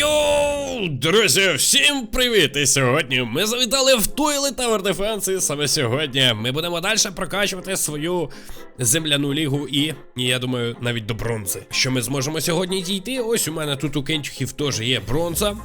yo. Друзі, всім привіт! І сьогодні ми завітали в Toilet Tower Defense і саме сьогодні ми будемо далі прокачувати свою земляну лігу і, я думаю, навіть до бронзи. Що ми зможемо сьогодні дійти? Ось у мене тут у кентюхів теж є бронза.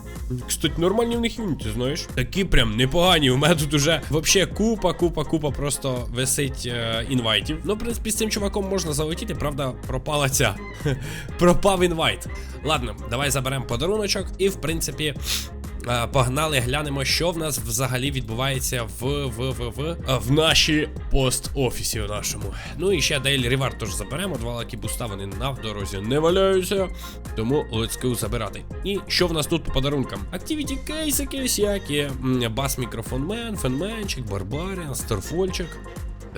Кстати, нормальні в них юніти, знаєш? Такі прям непогані. У мене тут уже вообще купа, купа, купа просто висить е, інвайтів. Ну, в принципі, з цим чуваком можна залетіти, правда, пропала ця. Пропав інвайт. Ладно, давай заберемо подаруночок і, в принципі. Е, Погнали, глянемо, що в нас взагалі відбувається в в, в, в, в нашій пост-офісі нашому. Ну і ще Дейлі Ревар теж заберемо. Два лакі буста вони на дорозі не валяються. Тому let's go забирати. І що в нас тут по подарункам? Activity кейси якісь які. Бас мікрофон мен, фенменчик, барбаріан, старфольчик.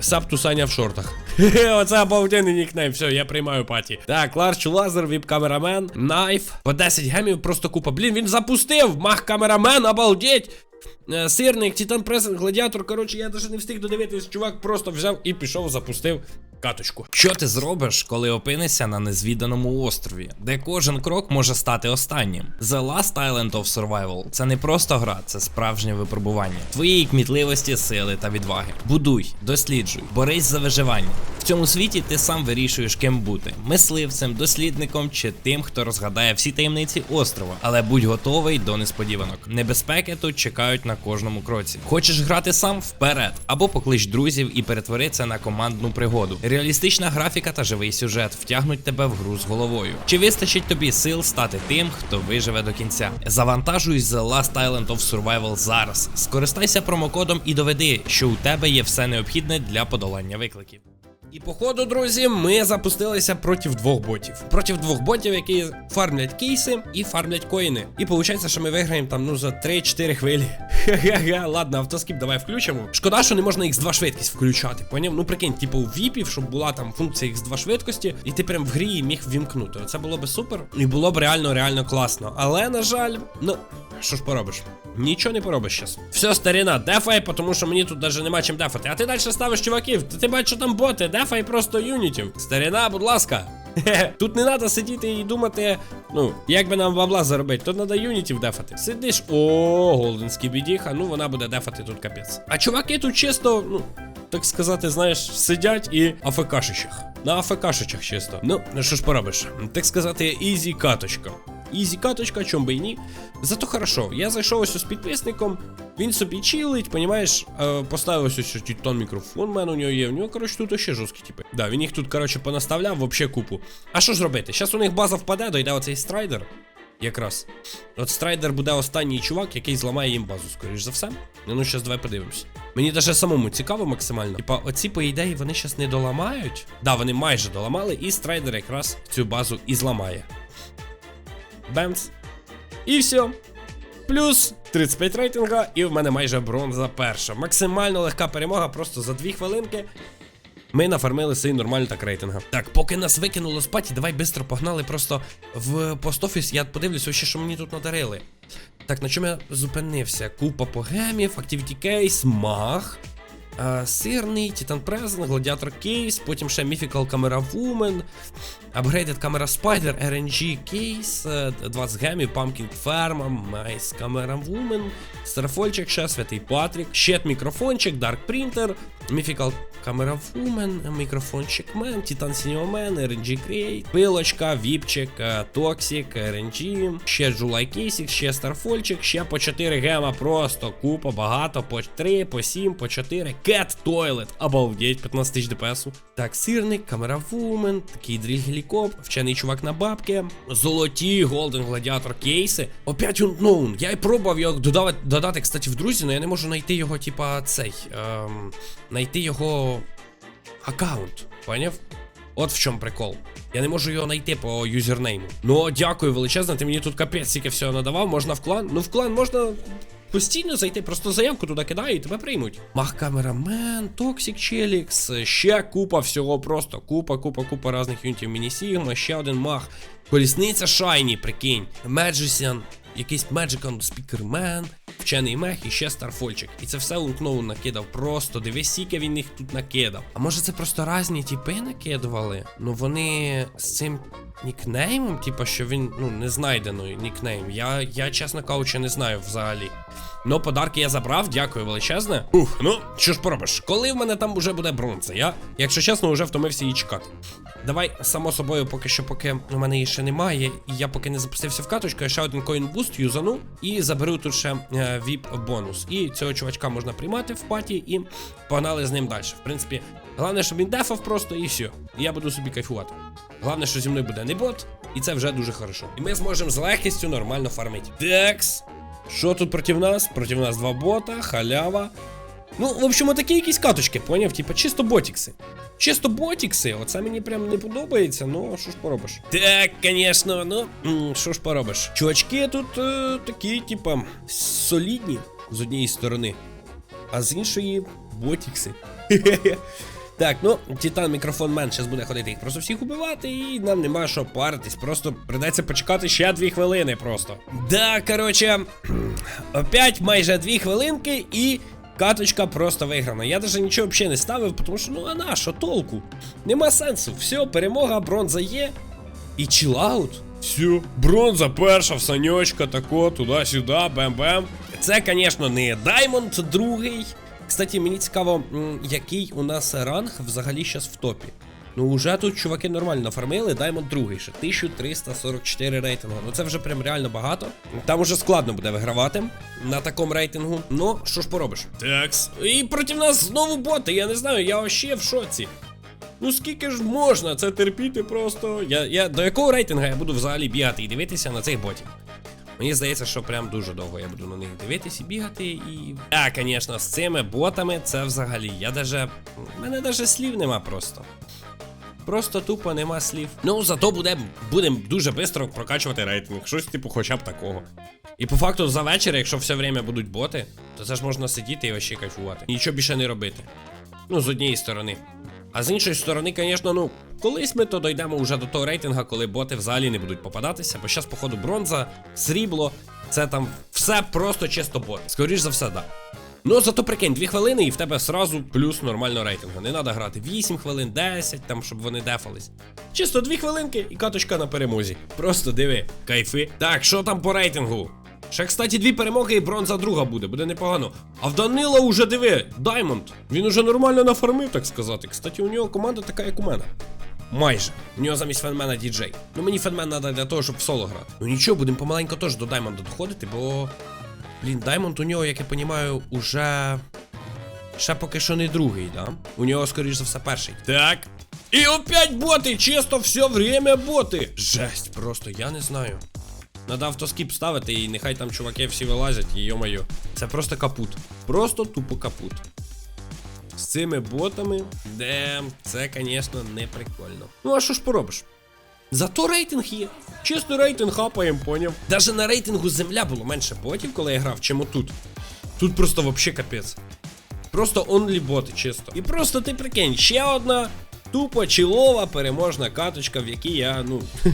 Сапту Саня в шортах. Оце обалденний нікнейм. Все, я приймаю паті. Так, Ларч Лазер, віп-камерамен, найф. По 10 гемів просто купа. Блін, він запустив! Мах камерамен, обалдеть! Е, Сирник, Титан Пресен, Гладіатор. Коротше, я навіть не встиг додивитись. Чувак просто взяв і пішов, запустив каточку. Що ти зробиш, коли опинишся на незвіданому острові, де кожен крок може стати останнім? The Last Island of Survival це не просто гра, це справжнє випробування твоєї кмітливості, сили та відваги. Будуй, досліджуй, борись за виживання. В цьому світі ти сам вирішуєш, ким бути: мисливцем, дослідником чи тим, хто розгадає всі таємниці острова. Але будь готовий до несподіванок. Небезпеки тут чекають на кожному кроці. Хочеш грати сам вперед, або поклич друзів і перетвори це на командну пригоду. Реалістична графіка та живий сюжет втягнуть тебе в гру з головою. Чи вистачить тобі сил стати тим, хто виживе до кінця? Завантажуй The Last Island of Survival зараз. Скористайся промокодом і доведи, що у тебе є все необхідне для подолання викликів. І походу, друзі, ми запустилися проти двох ботів. Проти двох ботів, які фармлять кейси і фармлять коїни. І виходить, що ми виграємо там ну за 3-4 хвилі. Ха-ха-ха, ладно, автоскіп давай включимо. Шкода, що не можна X2 швидкість включати. Поняв? Ну прикинь, типу у віпів, щоб була там функція X2 швидкості, і ти прям в грі її міг вімкнути. Це було би супер. І було б реально, реально класно. Але, на жаль, ну. Що ж поробиш? Нічого не поробиш щас. Все, старіна, дефай, тому що мені тут навіть нема чим дефати. А ти далі ставиш чуваків. Ти, бачиш, що там боти, дефай просто юнітів. Старіна, будь ласка. Тут не треба сидіти і думати, ну, як би нам бабла заробити. Тут треба юнітів дефати. Сидиш, о, голденський бідіха, ну вона буде дефати тут капець. А чуваки тут чисто, ну. Так сказати, знаєш, сидять і АФКшичах. На АФКшичах чисто. Ну що ж поробиш? Так сказати, ізі каточка. Ізі каточка, чом би і ні. Зато хорошо. Я зайшов ось з підписником, він собі чилить, понімаєш, е, поставив ось ось титан мікрофон, в мене у нього є. У нього, коротше, тут ще жорсткі типи. Да, він їх тут, коротше, понаставляв вообще купу. А що ж робити? Зараз у них база впаде, дойде оцей страйдер. Якраз. От страйдер буде останній чувак, який зламає їм базу, скоріш за все. Ну, ну, щас давай подивимось. Мені даже самому цікаво максимально. Типа, оці, по ідеї, вони щас не доламають. Да, вони майже доламали, і страйдер якраз цю базу і зламає. Бемц. І все. Плюс 35 рейтинга, і в мене майже бронза перша. Максимально легка перемога, просто за 2 хвилинки. Ми нафармили свій нормально так рейтинга. Так, поки нас викинуло з паті, давай швидко погнали просто в пост-офіс. Я подивлюся, ще, що мені тут надарили. Так, на чому я зупинився? Купа погемів, Activity Case, маг. А, сирний, Titan Present, Гладіатор Кейс, потім ще Mythical Camera Woman, Upgraded Camera Spider, RNG Case, е, 20 гемів, Pumpkin Farm, Mice Camera Woman, Старфольчик, ще Святий Патрік, Щет мікрофончик, Dark Printer, Mythical Camera Woman, мікрофончик Мен, Senior Man, RNG Crate, пилочка, Віпчик, е, Токсик, RNG, ще July Кейсик, ще Старфольчик, ще по 4 гема, просто купа, багато, по 3, по 7, по 4. Cat Toilet, обалдеть, 15 тисяч DPS. Так, сирник, камера вумен, такий дріль гелікоп, вчений чувак на бабки, золоті, голден гладіатор кейси. Опять unknown. Я й пробував його додати, додати, кстати, в друзі, але я не можу знайти його, типа, цей. Ем, знайти його аккаунт. Поняв? От в чому прикол. Я не можу його знайти по юзернейму. Ну, дякую величезно, ти мені тут капець тільки всього надавав. Можна в клан. Ну, в клан можна постійно зайти, просто заявку туди кидаю і тебе приймуть. Мах камерамен, Токсик Челікс, ще купа всього, просто купа, купа, купа різних юнітів Міні-Сігма, ще один мах. Колісниця Шайні, прикинь. Меджисян, якийсь Меджикан Speakerman, вчений мех і ще старфольчик. І це все лункноу накидав. Просто дивись, скільки він їх тут накидав. А може це просто разні тіпи накидували? Ну вони з цим нікнеймом, типа, що він ну не знайдено нікнейм. Я, я чесно кажучи, не знаю взагалі. Ну, подарки я забрав, дякую величезне. Ух, ну що ж поробиш? Коли в мене там уже буде бронза? Я, якщо чесно, вже втомився її чекати. Давай, само собою, поки що, поки у мене її ще немає, і я поки не запустився в каточку, я ще один коін буст юзану і заберу тут ще е, VIP бонус. І цього чувачка можна приймати в паті і погнали з ним далі. В принципі, головне, щоб він дефав просто і все. І я буду собі кайфувати. Головне, що зі мною буде не бот, і це вже дуже хорошо. І ми зможемо з легкістю нормально фармити. Текс. Що тут проти нас? Проти нас два бота, халява. Ну, в общем, такі якісь каточки, поняв? Типа чисто ботікси. Чисто ботікси, оце мені прям не подобається, ну що ж поробиш. Так, звісно, ну що ж поробиш. Чувачки тут е, такі, типа, солідні з однієї сторони, а з іншої ботікси. Так, ну, Титан мікрофон мен зараз буде ходити їх просто всіх убивати, і нам нема що паритись. Просто придеться почекати ще дві хвилини просто. Да, короче, опять майже дві хвилинки і. Каточка просто виграна. Я навіть нічого взагалі не ставив, тому що ну а на що толку? Нема сенсу. Все, перемога, бронза є. І чилаут. Все, бронза перша в саньочка, тако, туди-сюди, бем-бем. Це, звісно, не Даймонд другий. Кстати, мені цікаво, який у нас ранг взагалі зараз в топі. Ну, уже тут чуваки нормально фармили, Даймонд другий ще 1344 рейтингу. Ну це вже прям реально багато. Там уже складно буде вигравати на такому рейтингу. Ну, що ж поробиш? Такс. І проти нас знову боти, я не знаю, я вообще в шоці. Ну скільки ж можна це терпіти просто. Я, я до якого рейтингу я буду взагалі бігати і дивитися на цих ботів? Мені здається, що прям дуже довго я буду на них дивитися і бігати і. Так, звісно, з цими ботами це взагалі. Я даже. У мене даже слів нема просто. Просто тупо нема слів. Ну, зато буде, будемо дуже швидко прокачувати рейтинг. Щось типу хоча б такого. І по факту за вечір, якщо все время будуть боти, то це ж можна сидіти і вообще кайфувати. Нічого більше не робити. Ну, з однієї сторони. А з іншої сторони, звісно, ну, колись ми то дійдемо вже до того рейтинга, коли боти взагалі не будуть попадатися, бо зараз, походу, бронза, срібло, це там все просто чисто бот. Скоріш за все, да. Ну, зато прикинь, 2 хвилини і в тебе сразу плюс нормально рейтингу. Не треба грати 8 хвилин, 10, там, щоб вони дефались. Чисто 2 хвилинки і каточка на перемозі. Просто диви, кайфи. Так, що там по рейтингу? Ще, кстати, дві перемоги і бронза друга буде, буде непогано. А в Данила уже диви, Даймонд. Він уже нормально нафармив, так сказати. Кстати, у нього команда така, як у мене. Майже. У нього замість фенмена діджей. Ну мені фенмен треба для того, щоб в соло грати. Ну нічого, будемо помаленько теж до Даймонда доходити, бо. Блін, Даймонд у нього, як я розумію, уже. Ще поки що не другий, да? У нього, скоріш за все, перший. Так. І опять боти! Чисто все время боти! Жесть, просто я не знаю. Надо автоскіп ставити і нехай там чуваки всі вилазять, і йо-моє. Це просто капут. Просто тупо капут. З цими ботами, де це, звісно, не прикольно. Ну, а що ж поробиш? Зато рейтинг є. Чисто рейтинг хапаєм, поняв. Даже на рейтингу земля було менше ботів, коли я грав, чим отут. Тут просто вообще капець. Просто онлі боти, чисто. І просто ти прикинь, ще одна тупо чілова переможна каточка, в якій я, ну,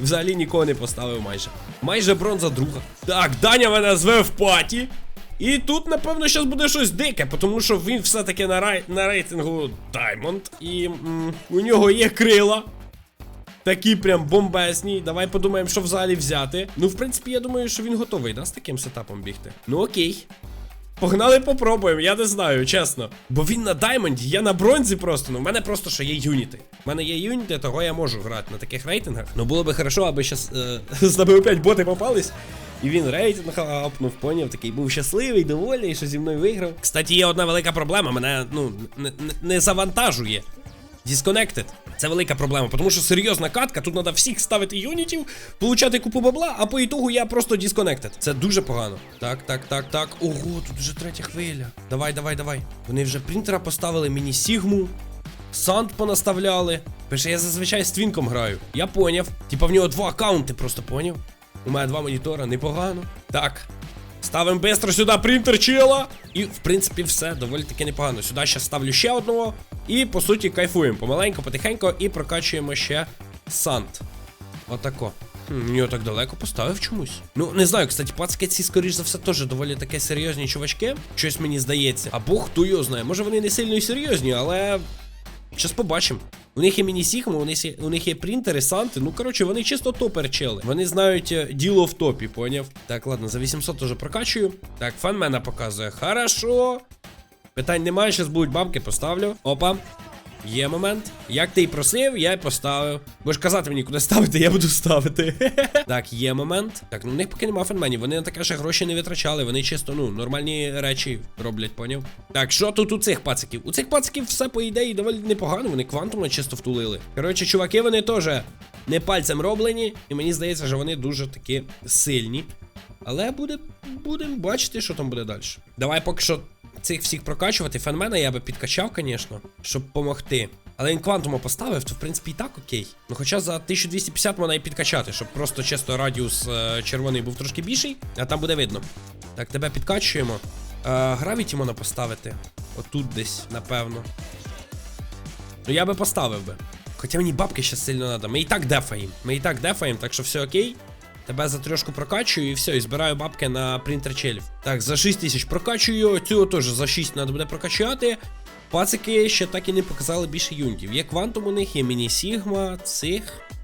взагалі нікого не поставив майже. Майже бронза друга. Так, Даня мене зве в паті. І тут, напевно, зараз буде щось дике, тому що він все-таки на, рай... на рейтингу Diamond. І м, у нього є крила. Такі прям бомбесні. Давай подумаємо, що взагалі взяти. Ну, в принципі, я думаю, що він готовий, да, з таким сетапом бігти. Ну окей. Погнали попробуємо, я не знаю, чесно. Бо він на даймонді, я на бронзі просто. Ну, в мене просто ще є юніти. У мене є юніти, того я можу грати на таких рейтингах. Ну було би хорошо, аби щас е, з нами опять боти попались. І він рейтинг апнув, поняв, такий був щасливий, довольний, що зі мною виграв. Кстати, є одна велика проблема, мене ну не, не завантажує. Disconnected. Це велика проблема, тому що серйозна катка, тут треба всіх ставити юнітів, получати купу бабла, а по ітогу я просто disconnected. Це дуже погано. Так, так, так, так. Ого, тут вже третя хвиля. Давай, давай, давай. Вони вже принтера поставили, мені Сігму. Санд понаставляли. Пише, я зазвичай з твінком граю. Я поняв. Типа в нього два аккаунти, просто поняв. У мене два монітора, непогано. Так. Ставимо бистро сюди принтер чела. І, в принципі, все доволі таки непогано. Сюди ще ставлю ще одного. І, по суті, кайфуємо помаленько, потихенько і прокачуємо ще Санд. Отако. Хм, Його так далеко поставив чомусь. Ну, не знаю, кстати, пацки ці, скоріш за все, теж доволі таке серйозні чувачки. Щось мені здається. Або хто його знає. Може вони не сильно і серйозні, але. Щас побачимо. У них є міні-сігма, у них є, у них є принтери, санти. Ну, коротше, вони чисто топерчели. Вони знають е, діло в топі, поняв? Так, ладно, за 800 вже прокачую. Так, фанмена показує. Хорошо. Питань немає, зараз будуть бабки, поставлю. Опа. Є момент. Як ти й просив, я й поставив. Будеш казати мені, куди ставити, я буду ставити. так, є момент. Так, ну в них поки нема фенменів. Вони на таке ще гроші не витрачали. Вони чисто, ну, нормальні речі роблять, поняв? Так, що тут у цих пациків? У цих пациків все по ідеї доволі непогано. Вони квантумно чисто втулили. Коротше, чуваки, вони теж не пальцем роблені. І мені здається, що вони дуже таки сильні. Але буде, будемо бачити, що там буде далі. Давай поки що цих всіх прокачувати. Фенмена я би підкачав, звісно, щоб допомогти. Але він квантума поставив, то в принципі і так окей. Ну хоча за 1250 можна і підкачати, щоб просто чисто радіус е, червоний був трошки більший, а там буде видно. Так, тебе підкачуємо. Е, гравіті можна поставити. Отут десь, напевно. Ну я би поставив би. Хоча мені бабки ще сильно треба. Ми і так дефаємо. Ми і так дефаємо, так що все окей. Тебе за трьошку прокачую і все, і збираю бабки на принтер челів. Так, за 6 тисяч прокачую, цього теж за 6 треба буде прокачати. Пацики ще так і не показали більше юнітів. Є квантум у них, є міні-сігма, цих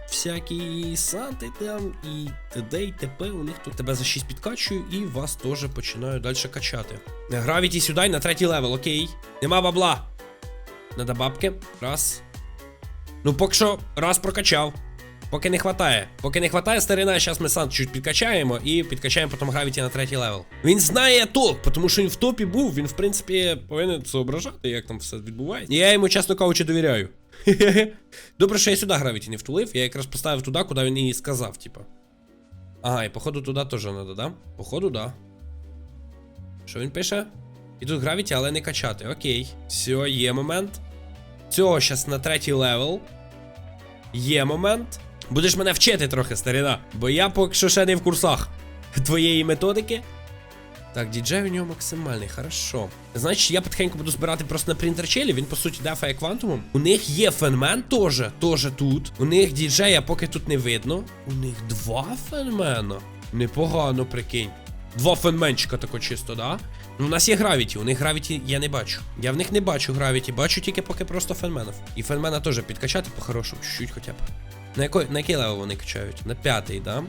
всякі санти там і т.д. і т.п. У них тут тебе за 6 підкачую і вас теж починаю далі качати. Гравіті сюди на третій левел, окей. Нема бабла. Надо бабки. Раз. Ну, поки що раз прокачав. Поки не хватає. Поки не хватає старина, зараз ми сам чуть підкачаємо і підкачаємо потім гравіті на третій левел. Він знає толк, тому що він в топі був, він, в принципі, повинен соображати, як там все відбувається. І я йому, чесно кажучи, довіряю. Добре, що я сюди гравіті не втулив, я якраз поставив туди, куди він і сказав, типа. Ага, і походу туди теж треба, да? Походу, да. Що він пише? І тут гравіті, але не качати. Окей. Все, є момент. Цього зараз на третій левел. Є момент. Будеш мене вчити трохи, старина. Бо я поки що ще не в курсах твоєї методики. Так, діджей у нього максимальний, хорошо. Значить, я потихеньку буду збирати просто на принтер челі, він по суті дефає квантумом. У них є фенмен теж, теж тут. У них діджея поки тут не видно. У них два фенмена. Непогано, прикинь. Два фенменчика тако чисто, да? Ну, у нас є гравіті, у них гравіті я не бачу. Я в них не бачу гравіті, бачу тільки поки просто фенменів. І фенмена теж підкачати по-хорошому, чуть-чуть хоча б. На який, на який левел вони качають? На п'ятий, да?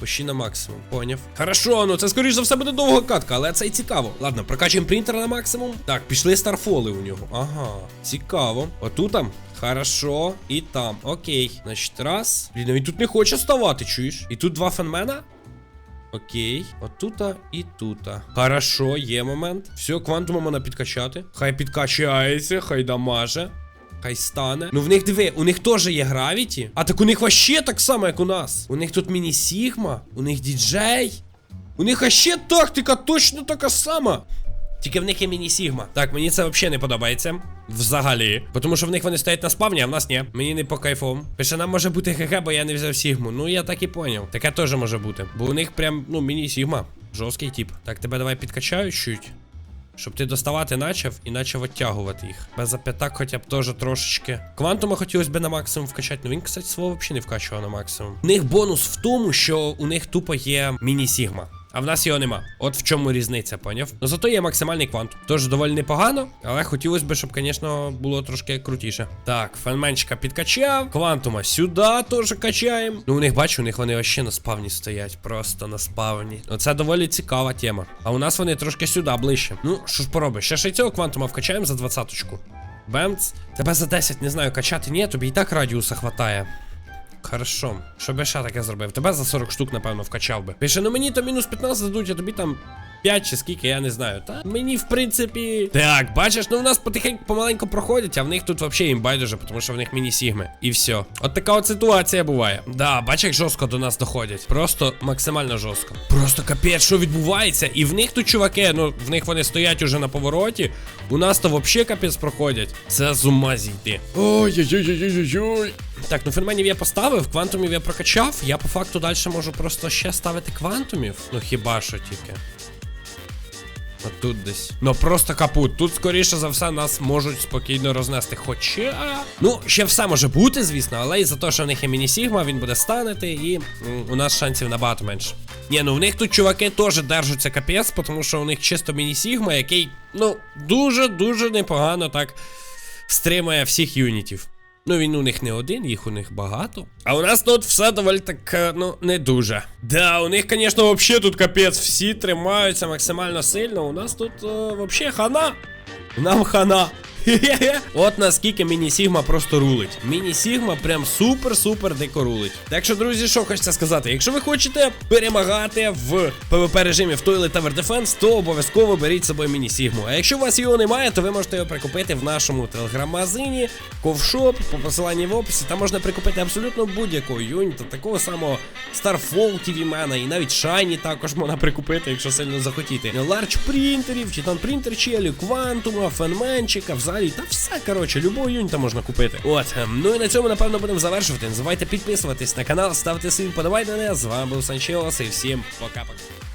Почти на максимум, поняв. Хорошо, ну це скоріш за все буде довга катка, але це і цікаво. Ладно, прокачуємо принтер на максимум. Так, пішли старфоли у нього. Ага, цікаво. Отут. Хорошо, і там. Окей. Значить, раз. Блін, він тут не хоче ставати, чуєш? І тут два фенмена. Окей, отута і тута. Хорошо, є момент. Все, квантума можна підкачати. Хай підкачається, хай дамаже. Хай стане. Ну в них диви, у них теж є гравіті. А так у них вообще так само, як у нас. У них тут міні-сігма, у них діджей. У них вообще тактика точно така сама. Тільки в них є міні-сігма. Так, мені це взагалі не подобається. Взагалі. Тому що в них вони стоять на спавні, а в нас ні. Мені не по кайфом. Пише, нам може бути ГГ, бо я не взяв Сігму. Ну я так і поняв. Таке теж може бути. Бо у них прям, ну, міні-сігма. Жорсткий тип. Так, тебе давай підкачаю чуть. Щоб ти доставати начав і почав відтягувати їх. Без зап'ятак хоча б теж трошечки. Квантума хотілося б на максимум вкачати. але він, кстати, свого взагалі не вкачував на максимум. У них бонус в тому, що у них тупо є міні-сігма. А в нас його нема. От в чому різниця, поняв? Ну зато є максимальний квант. Тож доволі непогано, але хотілося б, щоб, звісно, було трошки крутіше. Так, фенменчика підкачав. Квантума сюди теж качаємо. Ну, у них бачу, у них вони вообще на спавні стоять. Просто на спавні. Оце доволі цікава тема. А у нас вони трошки сюди ближче. Ну, що ж поробиш? Ще ще й цього квантума вкачаємо за двадцяточку. Бемц. Тебе за 10 не знаю качати, ні, тобі і так радіуса хватає. Хорошо, що би ще таке зробив? Тебе за 40 штук, напевно, вкачав би. Пише, ну мені то мінус 15 дадуть, а тобі там 5 чи скільки, я не знаю. Та мені, в принципі. Так, бачиш, ну у нас потихеньку помаленьку проходять, а в них тут взагалі їм байдуже, тому що в них міні-сігми. І все. От така от ситуація буває. Да, бач, як жорстко до нас доходять. Просто максимально жорстко. Просто капець, що відбувається. І в них тут, чуваки, ну в них вони стоять уже на повороті. У нас то взагалі капець проходять. Це з ума зійти. Ой-ой-ой-ой-ой-ой. Так, ну фенменів я поставив, квантумів я прокачав. Я по факту далі можу просто ще ставити квантумів. Ну хіба що тільки. А тут десь. Ну просто капут. Тут, скоріше за все, нас можуть спокійно рознести. Хоча. Ну, ще все може бути, звісно, але із-за того, що в них є міні-сігма, він буде станити, і у нас шансів набагато менше. Ні, ну в них тут чуваки теж держаться капець, тому що у них чисто міні-сігма, який, ну, дуже-дуже непогано так стримує всіх юнітів. Ну, він у них не один, їх у них багато. А у нас тут все доволі так, е, ну, не дуже. Да, у них, звісно, взагалі тут капець, всі тримаються максимально сильно. У нас тут е, взагалі хана. Нам хана. От наскільки міні-сігма просто рулить. Міні-сігма прям супер-супер дико рулить. Так що, друзі, що хочеться сказати, якщо ви хочете перемагати в PvP режимі в Toilet Tower Defense, то обов'язково беріть з собою міні-сігму. А якщо у вас його немає, то ви можете його прикупити в нашому телеграм-магазині, ковшоп, по посиланні в описі. Там можна прикупити абсолютно будь-якого юніта, такого самого Starfall Mana і навіть Shiny також можна прикупити, якщо сильно захотіти. Ларч принтерів, Titan принтер челю, Квантума, Фенменчика, взагалі, та все, коротше, любого юніта можна купити. От, ем, ну і на цьому, напевно, будемо завершувати. Не забувайте підписуватись на канал, ставте свої вподобайки. З вами був Санчелос і всім пока-пока.